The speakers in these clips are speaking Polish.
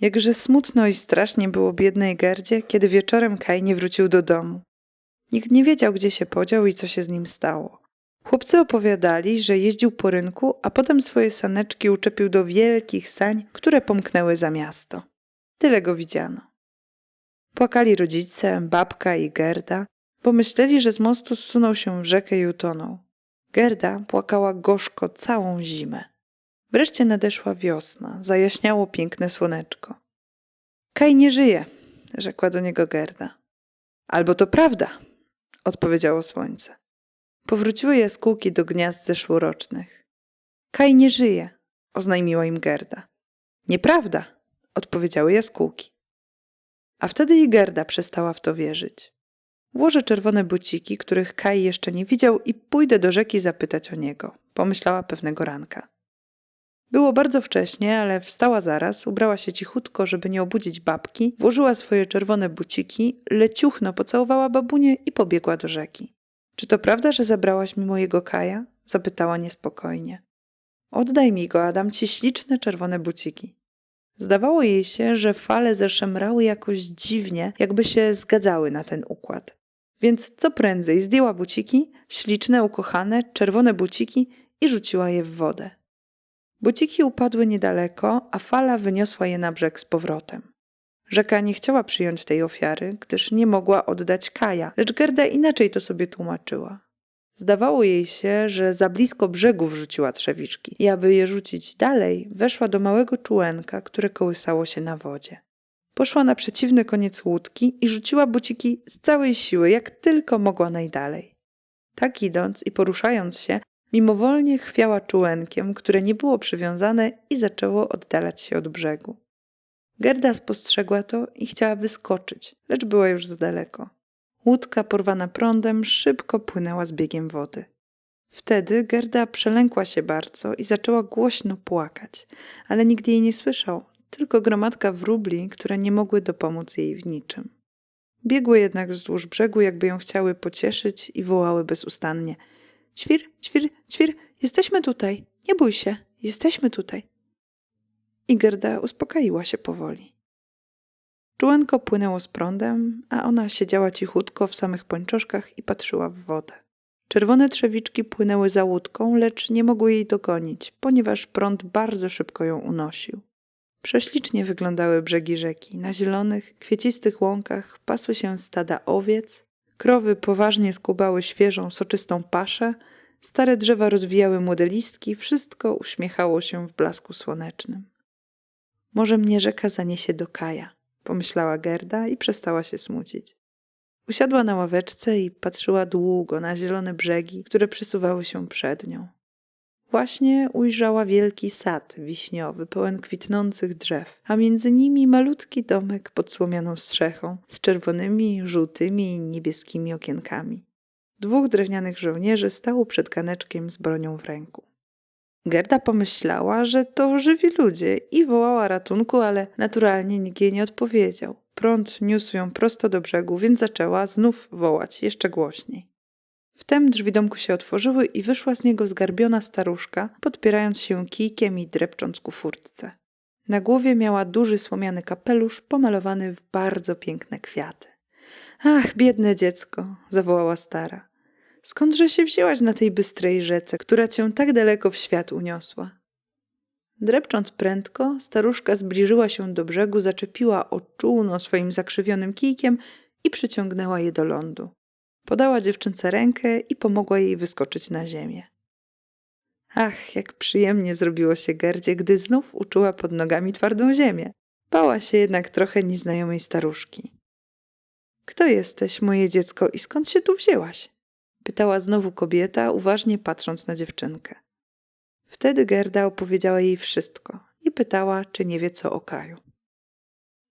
Jakże smutno i strasznie było biednej Gerdzie, kiedy wieczorem Kaj nie wrócił do domu. Nikt nie wiedział, gdzie się podział i co się z nim stało. Chłopcy opowiadali, że jeździł po rynku, a potem swoje saneczki uczepił do wielkich sań, które pomknęły za miasto. Tyle go widziano. Płakali rodzice, babka i Gerda, bo myśleli, że z mostu zsunął się w rzekę i utonął. Gerda płakała gorzko całą zimę. Wreszcie nadeszła wiosna, zajaśniało piękne słoneczko. Kaj nie żyje, rzekła do niego Gerda. Albo to prawda, odpowiedziało słońce. Powróciły jaskółki do gniazd zeszłorocznych. Kaj nie żyje, oznajmiła im Gerda. Nieprawda, odpowiedziały jaskółki. A wtedy i Gerda przestała w to wierzyć. Włożę czerwone buciki, których Kaj jeszcze nie widział i pójdę do rzeki zapytać o niego, pomyślała pewnego ranka. Było bardzo wcześnie, ale wstała zaraz, ubrała się cichutko, żeby nie obudzić babki, włożyła swoje czerwone buciki, leciuchno pocałowała babunię i pobiegła do rzeki. Czy to prawda, że zabrałaś mi mojego Kaja? zapytała niespokojnie. Oddaj mi go, a dam ci śliczne czerwone buciki. Zdawało jej się, że fale zeszemrały jakoś dziwnie, jakby się zgadzały na ten układ. Więc co prędzej zdjęła buciki, śliczne, ukochane, czerwone buciki i rzuciła je w wodę. Buciki upadły niedaleko, a fala wyniosła je na brzeg z powrotem. Rzeka nie chciała przyjąć tej ofiary, gdyż nie mogła oddać Kaja, lecz Gerda inaczej to sobie tłumaczyła. Zdawało jej się, że za blisko brzegu wrzuciła trzewiczki i aby je rzucić dalej, weszła do małego czułenka, które kołysało się na wodzie. Poszła na przeciwny koniec łódki i rzuciła buciki z całej siły, jak tylko mogła najdalej. Tak idąc i poruszając się, mimowolnie chwiała czułenkiem, które nie było przywiązane i zaczęło oddalać się od brzegu. Gerda spostrzegła to i chciała wyskoczyć, lecz była już za daleko. Łódka porwana prądem szybko płynęła z biegiem wody. Wtedy Gerda przelękła się bardzo i zaczęła głośno płakać, ale nikt jej nie słyszał, tylko gromadka wróbli, które nie mogły dopomóc jej w niczym. Biegły jednak wzdłuż brzegu, jakby ją chciały pocieszyć i wołały bezustannie. Ćwir, ćwir, ćwir, jesteśmy tutaj, nie bój się, jesteśmy tutaj. I Gerda uspokoiła się powoli. Czułenko płynęło z prądem, a ona siedziała cichutko w samych pończoszkach i patrzyła w wodę. Czerwone trzewiczki płynęły za łódką, lecz nie mogły jej dogonić, ponieważ prąd bardzo szybko ją unosił. Prześlicznie wyglądały brzegi rzeki. Na zielonych, kwiecistych łąkach pasły się stada owiec, krowy poważnie skubały świeżą, soczystą paszę, stare drzewa rozwijały młode listki, wszystko uśmiechało się w blasku słonecznym. Może mnie rzeka zaniesie do Kaja pomyślała Gerda i przestała się smucić. Usiadła na ławeczce i patrzyła długo na zielone brzegi, które przesuwały się przed nią. Właśnie ujrzała wielki sad wiśniowy, pełen kwitnących drzew, a między nimi malutki domek pod słomianą strzechą z czerwonymi, żółtymi i niebieskimi okienkami. Dwóch drewnianych żołnierzy stało przed kaneczkiem z bronią w ręku. Gerda pomyślała, że to żywi ludzie i wołała ratunku, ale naturalnie nikt jej nie odpowiedział. Prąd niósł ją prosto do brzegu, więc zaczęła znów wołać jeszcze głośniej. Wtem drzwi domku się otworzyły i wyszła z niego zgarbiona staruszka, podpierając się kijkiem i drepcząc ku furtce. Na głowie miała duży słomiany kapelusz pomalowany w bardzo piękne kwiaty. Ach, biedne dziecko, zawołała stara. Skądże się wzięłaś na tej bystrej rzece, która cię tak daleko w świat uniosła? Drepcząc prędko, staruszka zbliżyła się do brzegu, zaczepiła o czółno swoim zakrzywionym kijkiem i przyciągnęła je do lądu. Podała dziewczynce rękę i pomogła jej wyskoczyć na ziemię. Ach, jak przyjemnie zrobiło się Gerdzie, gdy znów uczuła pod nogami twardą ziemię. Bała się jednak trochę nieznajomej staruszki. Kto jesteś, moje dziecko, i skąd się tu wzięłaś? Pytała znowu kobieta, uważnie patrząc na dziewczynkę. Wtedy Gerda opowiedziała jej wszystko i pytała, czy nie wie co o Kaju.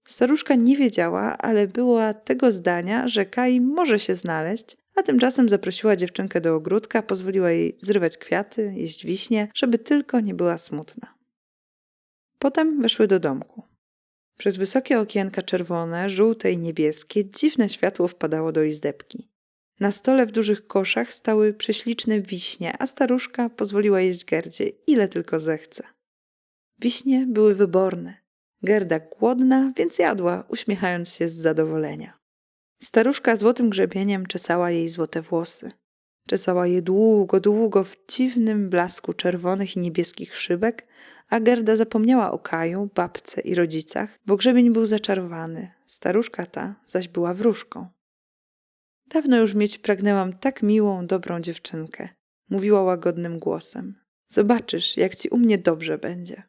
Staruszka nie wiedziała, ale była tego zdania, że Kaj może się znaleźć, a tymczasem zaprosiła dziewczynkę do ogródka, pozwoliła jej zrywać kwiaty, jeść wiśnie, żeby tylko nie była smutna. Potem weszły do domku. Przez wysokie okienka czerwone, żółte i niebieskie dziwne światło wpadało do izdebki. Na stole w dużych koszach stały prześliczne wiśnie, a staruszka pozwoliła jeść Gerdzie ile tylko zechce. Wiśnie były wyborne. Gerda głodna, więc jadła, uśmiechając się z zadowolenia. Staruszka złotym grzebieniem czesała jej złote włosy. Czesała je długo, długo w dziwnym blasku czerwonych i niebieskich szybek, a Gerda zapomniała o Kaju, babce i rodzicach, bo grzebień był zaczarowany. Staruszka ta zaś była wróżką. Dawno już mieć pragnęłam tak miłą, dobrą dziewczynkę, mówiła łagodnym głosem. Zobaczysz, jak ci u mnie dobrze będzie.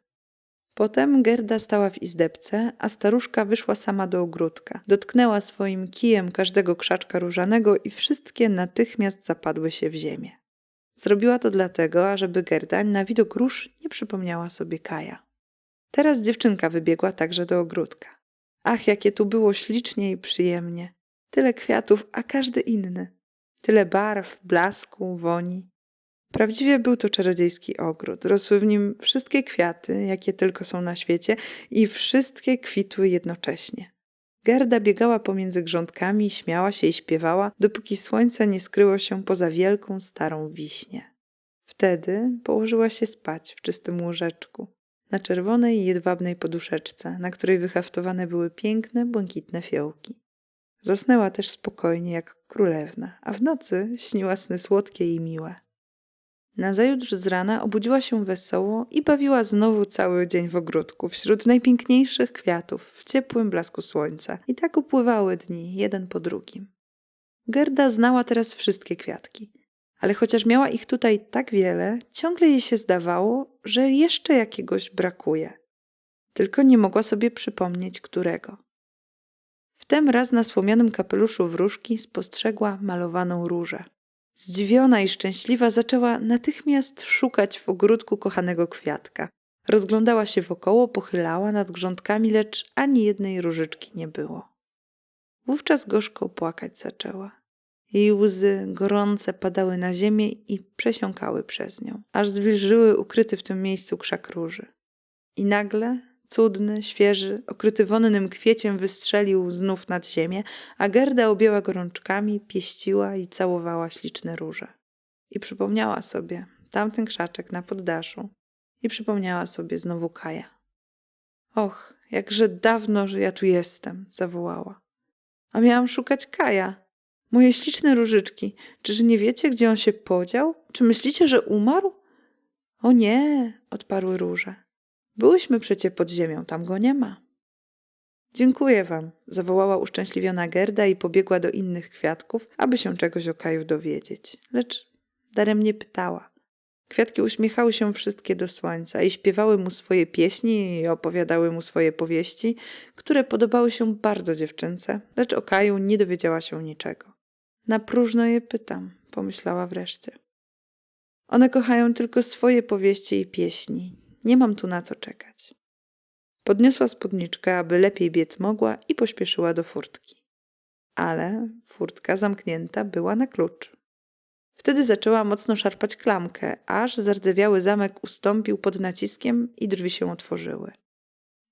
Potem Gerda stała w izdebce, a staruszka wyszła sama do ogródka. Dotknęła swoim kijem każdego krzaczka różanego i wszystkie natychmiast zapadły się w ziemię. Zrobiła to dlatego, ażeby Gerda na widok róż nie przypomniała sobie Kaja. Teraz dziewczynka wybiegła także do ogródka. Ach, jakie tu było ślicznie i przyjemnie. Tyle kwiatów, a każdy inny. Tyle barw, blasku, woni. Prawdziwie był to czarodziejski ogród. Rosły w nim wszystkie kwiaty, jakie tylko są na świecie, i wszystkie kwitły jednocześnie. Gerda biegała pomiędzy grządkami, śmiała się i śpiewała, dopóki słońce nie skryło się poza wielką, starą wiśnię. Wtedy położyła się spać w czystym łóżeczku, na czerwonej, jedwabnej poduszeczce, na której wyhaftowane były piękne, błękitne fiołki. Zasnęła też spokojnie jak królewna, a w nocy śniła sny słodkie i miłe. Nazajutrz z rana obudziła się wesoło i bawiła znowu cały dzień w ogródku, wśród najpiękniejszych kwiatów, w ciepłym blasku słońca. I tak upływały dni, jeden po drugim. Gerda znała teraz wszystkie kwiatki, ale chociaż miała ich tutaj tak wiele, ciągle jej się zdawało, że jeszcze jakiegoś brakuje. Tylko nie mogła sobie przypomnieć, którego. Wtem raz na słomianym kapeluszu wróżki spostrzegła malowaną różę. Zdziwiona i szczęśliwa zaczęła natychmiast szukać w ogródku kochanego kwiatka. Rozglądała się wokoło, pochylała nad grządkami, lecz ani jednej różyczki nie było. Wówczas gorzko płakać zaczęła. Jej łzy gorące padały na ziemię i przesiąkały przez nią, aż zwilżyły ukryty w tym miejscu krzak róży. I nagle Cudny, świeży, okryty wonnym kwieciem wystrzelił znów nad ziemię, a Gerda objęła gorączkami, pieściła i całowała śliczne róże. I przypomniała sobie tamten krzaczek na poddaszu. I przypomniała sobie znowu Kaja. Och, jakże dawno, że ja tu jestem, zawołała. A miałam szukać Kaja. Moje śliczne różyczki, czyż nie wiecie, gdzie on się podział? Czy myślicie, że umarł? O nie, odparły róże. Byłyśmy przecie pod ziemią, tam go nie ma. Dziękuję wam, zawołała uszczęśliwiona Gerda i pobiegła do innych kwiatków, aby się czegoś o Kaju dowiedzieć. Lecz daremnie pytała. Kwiatki uśmiechały się wszystkie do słońca i śpiewały mu swoje pieśni i opowiadały mu swoje powieści, które podobały się bardzo dziewczynce, lecz o Kaju nie dowiedziała się niczego. Na próżno je pytam, pomyślała wreszcie. One kochają tylko swoje powieści i pieśni, nie mam tu na co czekać. Podniosła spódniczkę, aby lepiej biec mogła i pośpieszyła do furtki. Ale furtka zamknięta była na klucz. Wtedy zaczęła mocno szarpać klamkę, aż zardzewiały zamek ustąpił pod naciskiem i drzwi się otworzyły.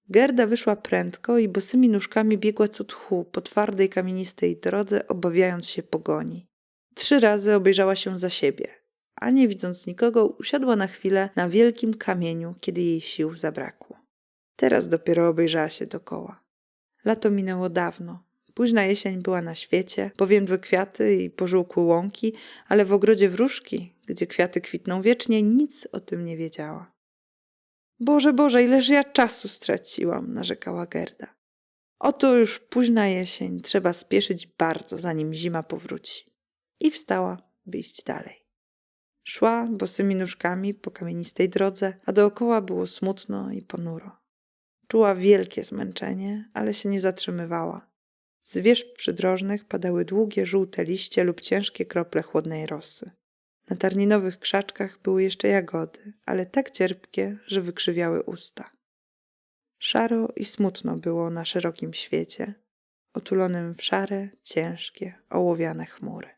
Gerda wyszła prędko i bosymi nóżkami biegła co tchu po twardej kamienistej drodze, obawiając się pogoni. Trzy razy obejrzała się za siebie, a nie widząc nikogo, usiadła na chwilę na wielkim kamieniu, kiedy jej sił zabrakło. Teraz dopiero obejrzała się dokoła. Lato minęło dawno. Późna jesień była na świecie, powiędłe kwiaty i pożółkłe łąki, ale w ogrodzie wróżki, gdzie kwiaty kwitną wiecznie, nic o tym nie wiedziała. Boże, Boże, ileż ja czasu straciłam, narzekała Gerda. Oto już późna jesień, trzeba spieszyć bardzo, zanim zima powróci. I wstała, by iść dalej. Szła bosymi nóżkami po kamienistej drodze, a dookoła było smutno i ponuro. Czuła wielkie zmęczenie, ale się nie zatrzymywała. Z wierzb przydrożnych padały długie, żółte liście lub ciężkie krople chłodnej rosy. Na tarninowych krzaczkach były jeszcze jagody, ale tak cierpkie, że wykrzywiały usta. Szaro i smutno było na szerokim świecie, otulonym w szare, ciężkie, ołowiane chmury.